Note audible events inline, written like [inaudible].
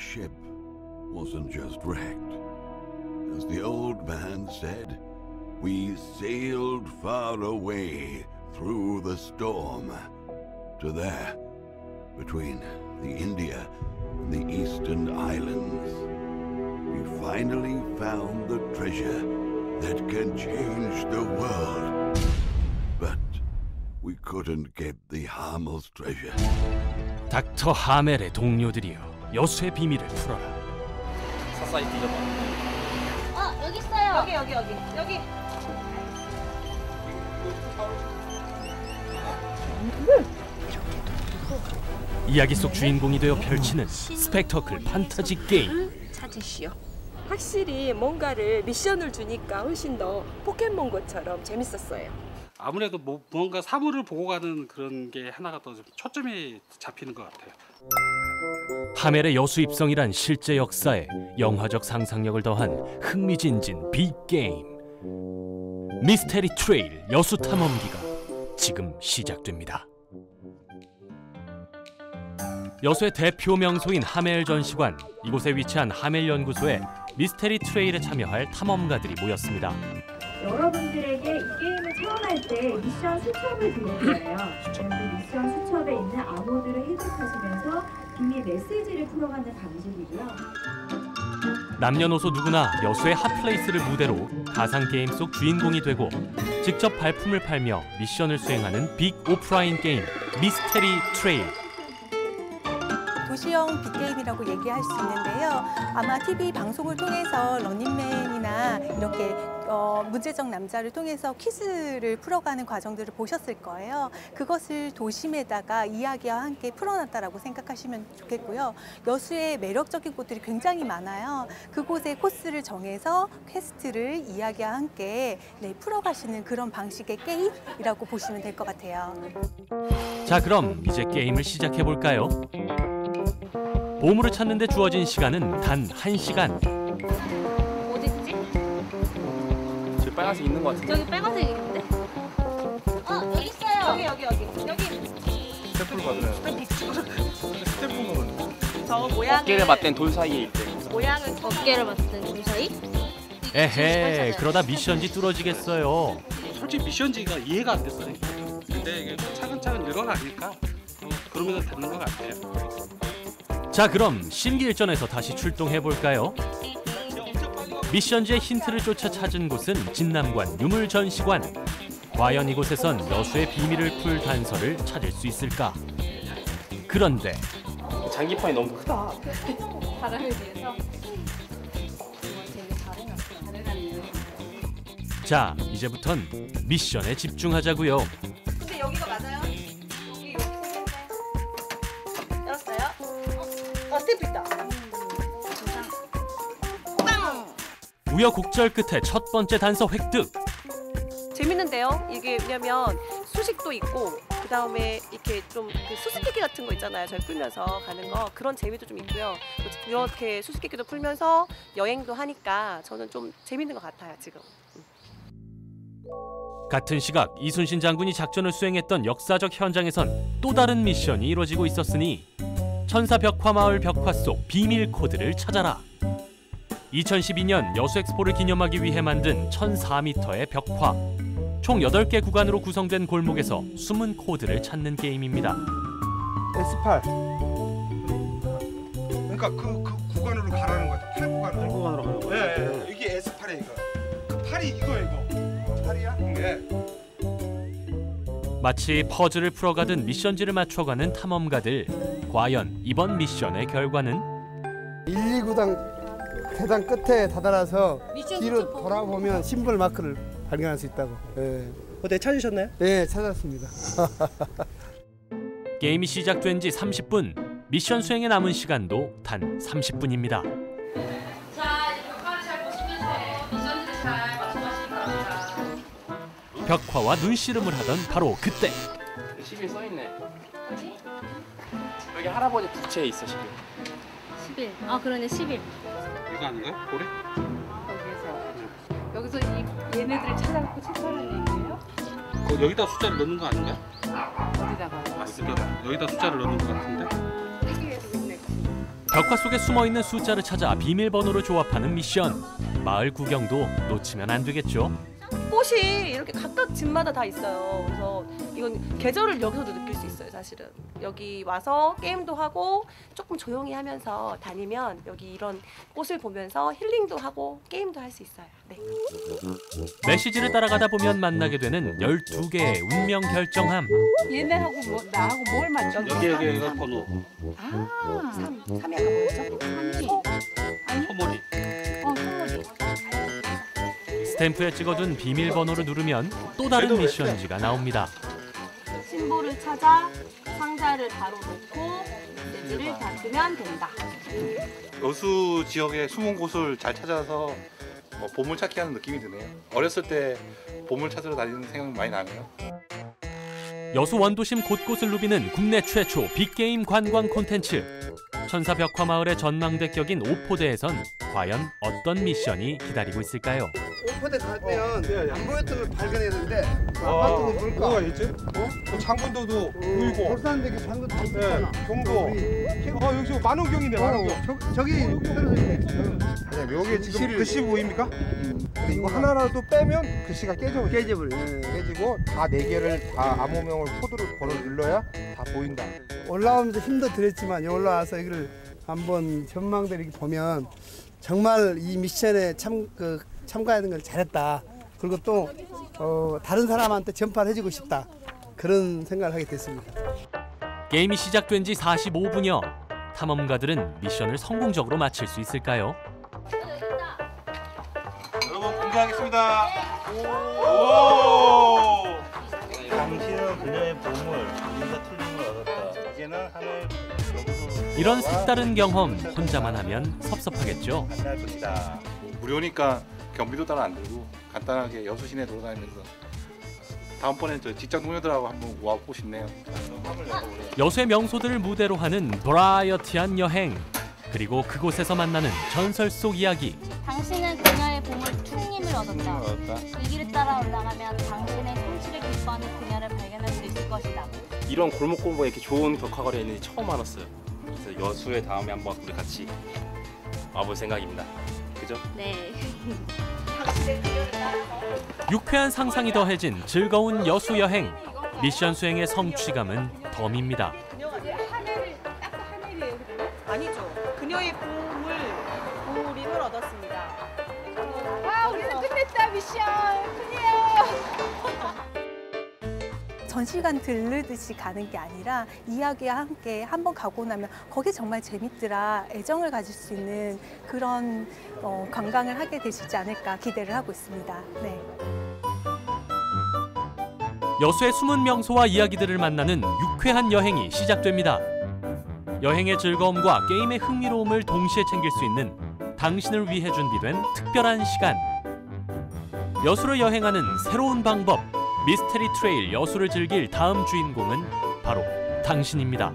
ship wasn't just wrecked. As the old man said, we sailed far away through the storm to there, between the India and the Eastern Islands. We finally found the treasure that can change the world. But we couldn't get the Hamel's treasure. 닥터 하멜의 동료들이여 여수의 비밀을 풀어라 사사이 뒤져봐. 어 여기 있어요. 여기 여기 여기 여기 이야기 속 주인공이 되어 펼치는 스펙터클 판타지 게임 찾으시오. 확실히 뭔가를 미션을 주니까 훨씬 더 포켓몬고처럼 재밌었어요. 아무래도 뭐 무언가 사물을 보고 가는 그런 게 하나가 더좀 초점이 잡히는 것 같아요. 하멜의 여수 입성이란 실제 역사에 영화적 상상력을 더한 흥미진진 빅게임 미스테리 트레일 여수 탐험기가 지금 시작됩니다. 여수의 대표 명소인 하멜 전시관 이곳에 위치한 하멜 연구소에 미스테리 트레일에 참여할 탐험가들이 모였습니다. 여러분들에게 이 게임을 체험할 때 미션 수첩을 드릴 거예요. 그 미션 수첩에 있는 암호들을 해석하시면서 비밀 메시지를 풀어가는 방식이고요. 남녀노소 누구나 여수의 핫플레이스를 무대로 가상 게임 속 주인공이 되고 직접 발품을 팔며 미션을 수행하는 빅 오프라인 게임 미스테리 트레일 도시형 빅게임이라고 얘기할 수 있는데요. 아마 TV 방송을 통해서 런닝맨이나 이렇게 어, 문제적 남자를 통해서 퀴즈를 풀어가는 과정들을 보셨을 거예요. 그것을 도심에다가 이야기와 함께 풀어놨다라고 생각하시면 좋겠고요. 여수의 매력적인 곳들이 굉장히 많아요. 그곳의 코스를 정해서 퀘스트를 이야기와 함께 네, 풀어가시는 그런 방식의 게임이라고 보시면 될 것 같아요. 자 그럼 이제 게임을 시작해 볼까요? 보물을 찾는데 주어진 시간은 단 1시간 어디 있지? 저기 빨간색 있는 것 같은데. 저기 빨간색 있는데? 어 여기 있어요. 여기 여기 여기 여기 스태프를 받으면 스태프는 저 모양을 어깨를 맞댄 돌 사이에 있대. 모양을 어깨를 맞는 그 사이? 에헤 그러다 미션지 뚫어지겠어요 솔직히 미션지가 이해가 안 됐어요. 근데 이게 차근차근 늘어나니까 어, 그러면 되는 것 같아요. 자 그럼 신기일전에서 다시 출동해 볼까요? 미션지의 힌트를 쫓아 찾은 곳은 진남관 유물 전시관 과연 이곳에선 여수의 비밀을 풀 단서를 찾을 수 있을까? 그런데 장기판이 너무 크다. 바람에 비해서 자 이제부턴 미션에 집중하자고요 근데 여기가 맞아요? 여기 이렇게 열었어요? 어 스탬프 있다. 우여곡절 끝에 첫 번째 단서 획득 재밌는데요. 이게 왜냐면 수식도 있고 그 다음에 이렇게 좀 그 수수께끼 같은 거 있잖아요. 저희 풀면서 가는 거 그런 재미도 좀 있고요. 또 이렇게 수수께끼도 풀면서 여행도 하니까 저는 좀 재밌는 것 같아요 지금. 같은 시각 이순신 장군이 작전을 수행했던 역사적 현장에선 또 다른 미션이 이루어지고 있었으니 천사 벽화 마을 벽화 속 비밀 코드를 찾아라. 2012년 여수 엑스포를 기념하기 위해 만든 1,004m의 벽화. 총 8개 구간으로 구성된 골목에서 숨은 코드를 찾는 게임입니다. S8 그러니까 그, 그 구간으로 가라는 거야 8 구간으로 8 구간으로 가는 거야 예, 예, 예. 이게 S8이야 이거 그 8이 이거 이거 8이야? 예 마치 퍼즐을 풀어가듯 미션지를 맞춰가는 탐험가들. 과연 이번 미션의 결과는 129단 계단 끝에 다다라서 미션 뒤로. 돌아보면 심벌 마크를 발견할 수 있다고 예. 어때 찾으셨나요? 네 찾았습니다 [laughs] 게임이 시작된 지 30분. 미션 수행에 남은 시간도 단 30분입니다. 자 벽화를 잘 보시면서 미션지를 잘 맞춰가시기 바랍니다. 벽화와 눈씨름을 하던 바로 그때 10일 써 있네. 여기 할아버지 부채 있어 10일. 10일. 아 그러네 10 일. 이거 아닌가요? 고래? 거기에서 여기서 이 얘네들을 찾아갖고 체크하는 얘기예요? 그 여기다 숫자를 넣는 거 아닌가요? 어디다가? 아, 여기다, 여기다 숫자를 넣는 것 같은데. 벽화 속에 숨어 있는 숫자를 찾아 비밀번호를 조합하는 미션. 마을 구경도 놓치면 안 되겠죠. 꽃이 이렇게 각각 집마다 다 있어요. 그래서 이건 계절을 여기서도 느낄 수 있어요, 사실은. 여기 와서 게임도 하고 조금 조용히 하면서 다니면 여기 이런 꽃을 보면서 힐링도 하고 게임도 할 수 있어요. 네. 메시지를 따라가다 보면 만나게 되는 12개의 운명 결정함. 얘네하고 뭐 나하고 뭘 맞춰? 여기 여기 이거 번호. 아, 3, 3이 아까 뭐였죠? 삼이. 아니, 소머리. 스탬프에 찍어둔 비밀번호를 누르면 또 다른 미션지가 나옵니다. 신보를 찾아 상자를 바로 놓고 메시지를 닫으면 된다. 여수 지역의 숨은 곳을 잘 찾아서 어, 보물 찾기 하는 느낌이 드네요. 어렸을 때 보물 찾으러 다니는 생각이 많이 나네요. 여수 원도심 곳곳을 누비는 국내 최초 빅게임 관광 콘텐츠. 천사 벽화 마을의 전망대 격인 오포대에선 과연 어떤 미션이 기다리고 있을까요? 오퍼대 가면 안 보였던 걸 발견했는데 그 아, 아파트가 뭘까? 뭐가 있지? 어? 뭐 장군도도 보이고. 돌산대교 장군 다 있잖아. 네, 경도. 어, 여기 만원경이네, 만원경. 저, 저기 떨어져 있네. 네, 여기 지금 글씨 보입니까? 근데 이거 하나라도 빼면 글씨가 깨져. 깨집을. 예. 깨지고 다 네 개를 다 암호명을 코드를 번호 눌러야 다 보인다. 올라오면서 힘도 들었지만 올라와서 이걸 한번 전망대를 이렇게 보면 정말 이 미션에 참, 그, 참가하는 걸 잘했다. 그리고 또 어, 다른 사람한테 전파를 해주고 싶다. 그런 생각을 하게 됐습니다. 게임이 시작된 지 45분여. 탐험가들은 미션을 성공적으로 마칠 수 있을까요? 여러분 공개하겠습니다. 오! 당신은 그녀의 보물, 우리가 틀림을 얻었다. 이제는 하늘 이런 색다른 경험 혼자만 하면 섭섭하겠죠. 만날 것이다. 무료니까 경비도 따로 안 들고 간단하게 여수 시내 돌아다니면서 다음번엔 저 직장 동료들하고 한번 와보고 싶네요. 여수의 명소들을 무대로 하는 버라이어티한 여행. 그리고 그곳에서 만나는 전설 속 이야기. 당신은 그녀의 보물 퉁님을 얻었다. 얻었다. 이 길을 따라 올라가면 당신의 성취를 기뻐하는 그녀를 발견할 수 있을 것이다. 이런 골목골목에 이렇게 좋은 벽화거리가 있는지 처음 알았어요. 그래서 여수에 다음에 한번 우리 같이 와볼 생각입니다. 그죠? 네. 유쾌한 상상이 더해진 즐거운 여수 여행. 미션 수행의 성취감은 덤입니다. 아니죠. 그녀의 보물 보물임을 얻었습니다. 와, 우리는 끝냈다, 미션. 끝이에요. [laughs] 전시관 들르듯이 가는 게 아니라 이야기와 함께 한번 가고 나면 거기 정말 재밌더라 애정을 가질 수 있는 그런 어, 관광을 하게 되시지 않을까 기대를 하고 있습니다. 네. 여수의 숨은 명소와 이야기들을 만나는 유쾌한 여행이 시작됩니다. 여행의 즐거움과 게임의 흥미로움을 동시에 챙길 수 있는 당신을 위해 준비된 특별한 시간. 여수를 여행하는 새로운 방법. 미스테리 트레일 여수를 즐길 다음 주인공은 바로 당신입니다.